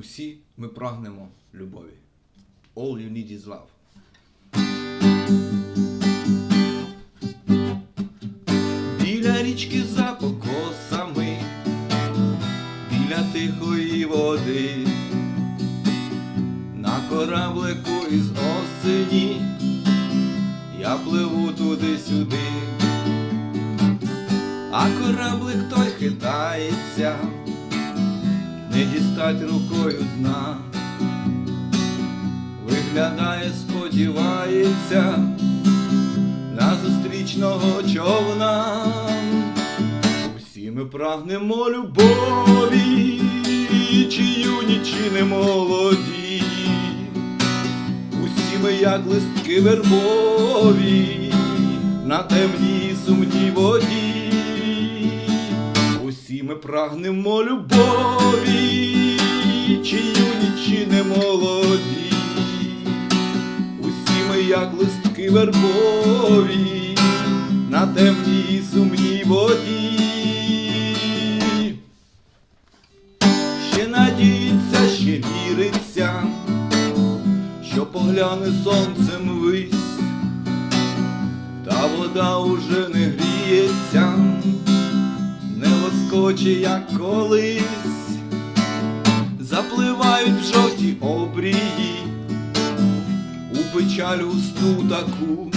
Усі ми прагнемо любові. All you need is love. Біля річки за покосами, біля тихої води, на кораблику із осені я пливу туди-сюди, а кораблик той хитається, не дістать рукою дна, виглядає, сподівається на зустрічного човна. Усі ми прагнемо любові, чи юні, чи не молоді. Усі ми, як листки вербові, на темній сумній воді. Усі ми прагнемо любові, як листки вербові, на темній сумній воді. Ще надіється, ще віриться, що погляне сонцем вись, та вода уже не гріється, не лоскоче, як колись, запливають в жовті обрії у печаль густу таку,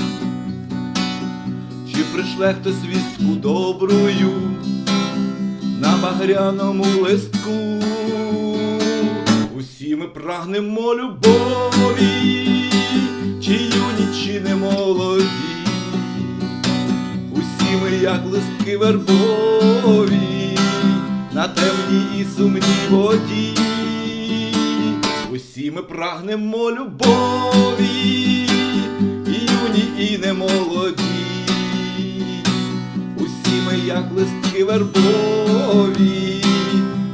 чи пришле хтось вістку добрую на багряному листку. Усі ми прагнемо любові, чи юні, чи не молоді. Усі ми, як листки вербові, на темній і сумній воді. Усі ми прагнемо любові, як листки вербові,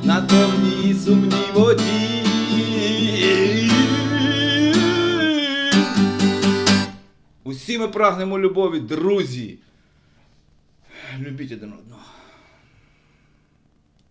на темній сумній воді. Усі ми прагнемо любові, друзі. Любіть один одного.